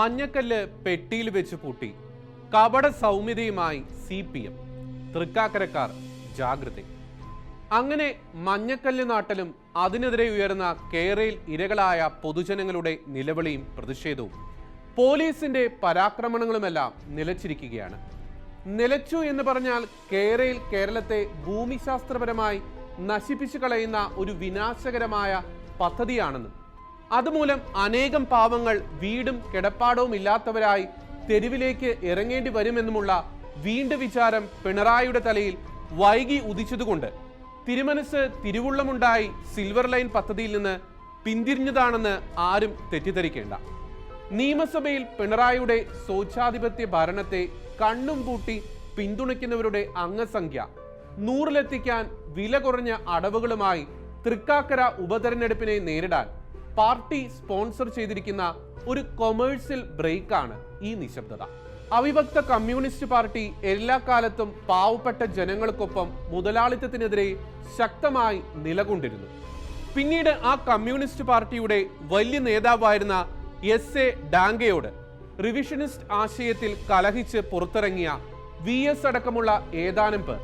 മഞ്ഞക്കല്ല് പെട്ടിയിൽ വെച്ച് പൂട്ടി. കപട സൗമ്യതയുമായി സി പി എം. തൃക്കാക്കരക്കാർ ജാഗ്രത അങ്ങനെ മഞ്ഞക്കല്ല് നാട്ടലും അതിനെതിരെ ഉയർന്ന കേരയിൽ ഇരകളായ പൊതുജനങ്ങളുടെ നിലവിളിയും പ്രതിഷേധവും പോലീസിന്റെ പരാക്രമണങ്ങളുമെല്ലാം നിലച്ചിരിക്കുകയാണ്. നിലച്ചു എന്ന് പറഞ്ഞാൽ കേരയിൽ കേരളത്തെ ഭൂമിശാസ്ത്രപരമായി നശിപ്പിച്ചു കളയുന്ന ഒരു വിനാശകരമായ പദ്ധതിയാണെന്നും അതുമൂലം അനേകം പാവങ്ങൾ വീടും കിടപ്പാടവും ഇല്ലാത്തവരായി തെരുവിലേക്ക് ഇറങ്ങേണ്ടി വരുമെന്നുമുള്ള വീണ്ടു വിചാരം പിണറായിയുടെ തലയിൽ വൈകി ഉദിച്ചതുകൊണ്ട് തിരുമനസ് തിരുവുള്ളമുണ്ടായി സിൽവർ ലൈൻ പദ്ധതിയിൽ നിന്ന് പിന്തിരിഞ്ഞതാണെന്ന് ആരും തെറ്റിദ്ധരിക്കേണ്ട. നിയമസഭയിൽ പിണറായിയുടെ സ്വച്ഛാധിപത്യ ഭരണത്തെ കണ്ണും പൂട്ടി പിന്തുണയ്ക്കുന്നവരുടെ അംഗസംഖ്യ നൂറിലെത്തിക്കാൻ വില കുറഞ്ഞ അടവുകളുമായി തൃക്കാക്കര ഉപതെരഞ്ഞെടുപ്പിനെ നേരിടാൻ പാർട്ടി സ്പോൺസർ ചെയ്തിരിക്കുന്ന ഒരു കൊമേഴ്സ്യൽ ബ്രേക്കാണ് ഈ നിശബ്ദത. അവിഭക്ത കമ്മ്യൂണിസ്റ്റ് പാർട്ടി എല്ലാ കാലത്തും പാവപ്പെട്ട ജനങ്ങൾക്കൊപ്പം മുതലാളിത്തത്തിനെതിരെ ശക്തമായി നിലകൊണ്ടിരുന്നു. പിന്നീട് ആ കമ്മ്യൂണിസ്റ്റ് പാർട്ടിയുടെ വലിയ നേതാവായിരുന്ന എസ് എ ഡാങ്കയോട് റിവിഷനിസ്റ്റ് ആശയത്തിൽ കലഹിച്ച് പുറത്തിറങ്ങിയ വി എസ് അടക്കമുള്ള ഏതാനും പേർ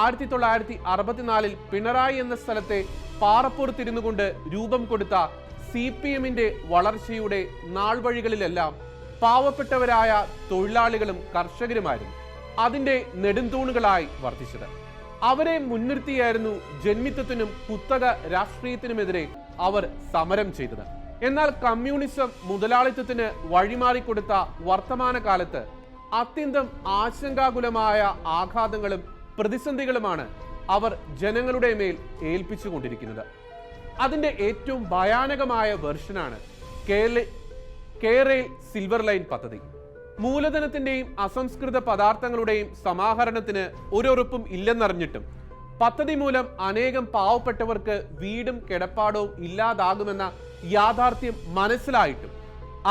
ആയിരത്തി തൊള്ളായിരത്തി അറുപത്തിനാലിൽ പിണറായി എന്ന സ്ഥലത്തെ പാറപ്പുറത്തിരുന്നു കൊണ്ട് രൂപം കൊടുത്ത സി പി എമ്മിന്റെ വളർച്ചയുടെ നാൾവഴികളിലെല്ലാം പാവപ്പെട്ടവരായ തൊഴിലാളികളും കർഷകരുമായിരുന്നു അതിന്റെ നെടുന്തൂണുകളായി വർദ്ധിച്ചത് അവരെ മുൻനിർത്തിയായിരുന്നു ജന്മിത്വത്തിനും കുത്തക രാഷ്ട്രീയത്തിനുമെതിരെ അവർ സമരം ചെയ്തത്. എന്നാൽ കമ്മ്യൂണിസം മുതലാളിത്തത്തിന് വഴിമാറിക്കൊടുത്ത വർത്തമാനകാലത്ത് അത്യന്തം ആശങ്കാകുലമായ ആഘാതങ്ങളും പ്രതിസന്ധികളുമാണ് അവർ ജനങ്ങളുടെ മേൽ ഏൽപ്പിച്ചുകൊണ്ടിരിക്കുന്നത്. അതിന്റെ ഏറ്റവും ഭയാനകമായ വെർഷനാണ് കേരള കേരയിൽ സിൽവർ ലൈൻ പദ്ധതി. മൂലധനത്തിന്റെയും അസംസ്കൃത പദാർത്ഥങ്ങളുടെയും സമാഹരണത്തിന് ഒരുറപ്പും ഇല്ലെന്നറിഞ്ഞിട്ടും പദ്ധതി മൂലം അനേകം പാവപ്പെട്ടവർക്ക് വീടും കിടപ്പാടവും ഇല്ലാതാകുമെന്ന യാഥാർത്ഥ്യം മനസ്സിലായിട്ടും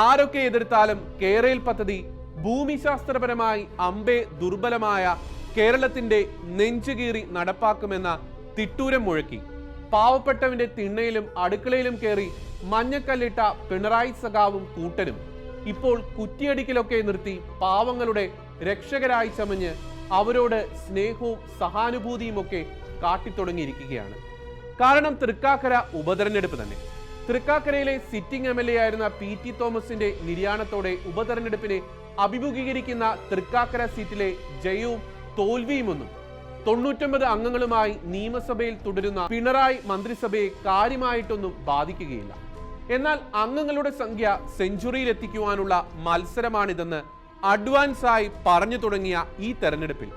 ആരൊക്കെ എതിർത്താലും കേരയിൽ പദ്ധതി ഭൂമിശാസ്ത്രപരമായി അമ്പേ ദുർബലമായ കേരളത്തിന്റെ നെഞ്ചുകീറി നടപ്പാക്കുമെന്ന തിട്ടൂരം മുഴക്കി. പാവപ്പെട്ടവന്റെ തിണ്ണയിലും അടുക്കളയിലും കയറി മഞ്ഞക്കല്ലിട്ട പിണറായി സഖാവും കൂട്ടനും ഇപ്പോൾ കുറ്റിയടിക്കലൊക്കെ നിർത്തി പാവങ്ങളുടെ രക്ഷകരായി ചമഞ്ഞ് അവരോട് സ്നേഹവും സഹാനുഭൂതിയും ഒക്കെ കാട്ടിത്തുടങ്ങിയിരിക്കുകയാണ്. കാരണം തൃക്കാക്കര ഉപതെരഞ്ഞെടുപ്പ് തന്നെ. തൃക്കാക്കരയിലെ സിറ്റിംഗ് എം എൽ എ ആയിരുന്ന പി ടി തോമസിന്റെ നിര്യാണത്തോടെ ഉപതെരഞ്ഞെടുപ്പിനെ അഭിമുഖീകരിക്കുന്ന തൃക്കാക്കര സീറ്റിലെ ജയവും തോൽവിയുമൊന്നും തൊണ്ണൂറ്റൊമ്പത് അംഗങ്ങളുമായി നിയമസഭയിൽ തുടരുന്ന പിണറായി മന്ത്രിസഭയെ കാര്യമായിട്ടൊന്നും ബാധിക്കുകയില്ല. എന്നാൽ അംഗങ്ങളുടെ സംഖ്യ സെഞ്ചുറിയിൽ എത്തിക്കുവാനുള്ള മത്സരമാണിതെന്ന് അഡ്വാൻസായി പറഞ്ഞു തുടങ്ങിയ ഈ തെരഞ്ഞെടുപ്പിൽ.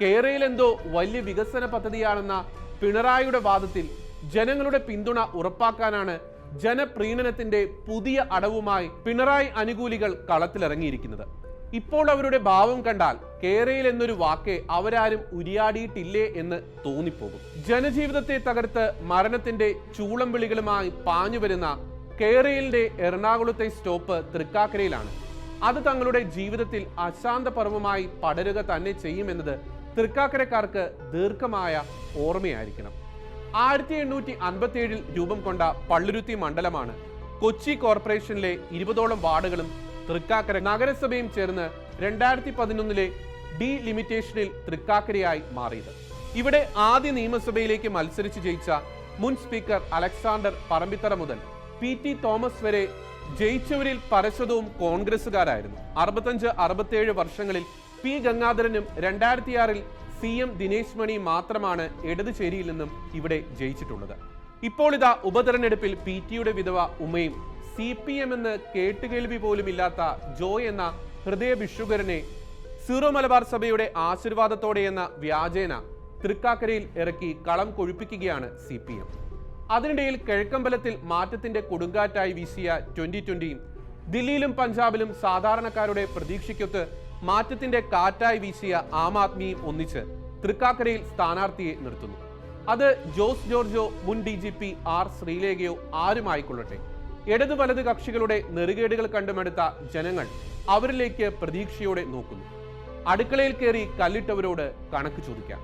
കേരളയിൽ എന്തോ വലിയ വികസന പദ്ധതിയാണെന്ന പിണറായിയുടെ വാദത്തിൽ ജനങ്ങളുടെ പിന്തുണ ഉറപ്പാക്കാനാണ് ജനപ്രീണനത്തിന്റെ പുതിയ അടവുമായി പിണറായി അനുകൂലികൾ കളത്തിലിറങ്ങിയിരിക്കുന്നത്. ഇപ്പോൾ അവരുടെ ഭാവം കണ്ടാൽ കേരയിൽ എന്നൊരു വാക്ക് അവരാരും ഉരിയാടിയിട്ടില്ലേ എന്ന് തോന്നിപ്പോകും. ജനജീവിതത്തെ തകർത്ത് മരണത്തിന്റെ ചൂളം വിളികളുമായി പാഞ്ഞു വരുന്ന കേരയിലിന്റെ എറണാകുളത്തെ സ്റ്റോപ്പ് തൃക്കാക്കരയിലാണ്. അത് തങ്ങളുടെ ജീവിതത്തിൽ അശാന്ത പർവമായി പടരുക തന്നെ ചെയ്യുമെന്നത് തൃക്കാക്കരക്കാർക്ക് ദീർഘമായ ഓർമ്മയായിരിക്കണം. ആയിരത്തി എണ്ണൂറ്റി അൻപത്തി ഏഴിൽ രൂപം കൊണ്ട പള്ളുരുത്തി മണ്ഡലമാണ് കൊച്ചി കോർപ്പറേഷനിലെ ഇരുപതോളം വാർഡുകളും തൃക്കാക്കര നഗരസഭയും ചേർന്ന് രണ്ടായിരത്തി പതിനൊന്നിലെ ഡി ലിമിറ്റേഷനിൽ തൃക്കാക്കരയായി മാറിയത്. ഇവിടെ ആദ്യ നിയമസഭയിലേക്ക് മത്സരിച്ച് ജയിച്ച മുൻ സ്പീക്കർ അലക്സാണ്ടർ പറമ്പിത്തറ മുതൽ പി ടി തോമസ് വരെ ജയിച്ചവരിൽ പരശതവും കോൺഗ്രസുകാരായിരുന്നു അറുപത്തഞ്ച് അറുപത്തിയേഴ് വർഷങ്ങളിൽ പി ഗംഗാധരനും രണ്ടായിരത്തിയാറിൽ സി എം ദിനേശ് മണി മാത്രമാണ് ഇടതുചേരിയിൽ നിന്നും ഇവിടെ ജയിച്ചിട്ടുള്ളത്. ഇപ്പോൾ ഇതാ ഉപതെരഞ്ഞെടുപ്പിൽ പി ടിയുടെ വിധവ ഉമയും സി പി എം എന്ന് കേട്ടുകേൾവി പോലും ഇല്ലാത്ത ജോയ് എന്ന ഹൃദയ ഭിഷുകരനെ സീറോ മലബാർ സഭയുടെ ആശീർവാദത്തോടെ എന്ന വ്യാജേന തൃക്കാക്കരയിൽ ഇറക്കി കളം കൊഴുപ്പിക്കുകയാണ് സി പി എം. അതിനിടയിൽ കിഴക്കമ്പലത്തിൽ മാറ്റത്തിന്റെ കൊടുങ്കാറ്റായി വീശിയ ട്വന്റി ട്വന്റിയും ദില്ലിയിലും പഞ്ചാബിലും സാധാരണക്കാരുടെ പ്രതീക്ഷയ്ക്കൊത്ത് മാറ്റത്തിന്റെ കാറ്റായി വീശിയ ആം ആദ്മിയും ഒന്നിച്ച് തൃക്കാക്കരയിൽ സ്ഥാനാർത്ഥിയെ നിർത്തുന്നു. അത് ജോസ് ജോർജോ മുൻ ഡി ജി പി ആർ ശ്രീലേഖയോ ആരുമായിക്കൊള്ളട്ടെ? ഇടതു വലത് കക്ഷികളുടെ നെറുകേടുകൾ കണ്ടുമെടുത്ത ജനങ്ങൾ അവരിലേക്ക് പ്രതീക്ഷയോടെ നോക്കുന്നു. അടുക്കളയിൽ കയറി കല്ലിട്ടവരോട് കണക്ക് ചോദിക്കാം.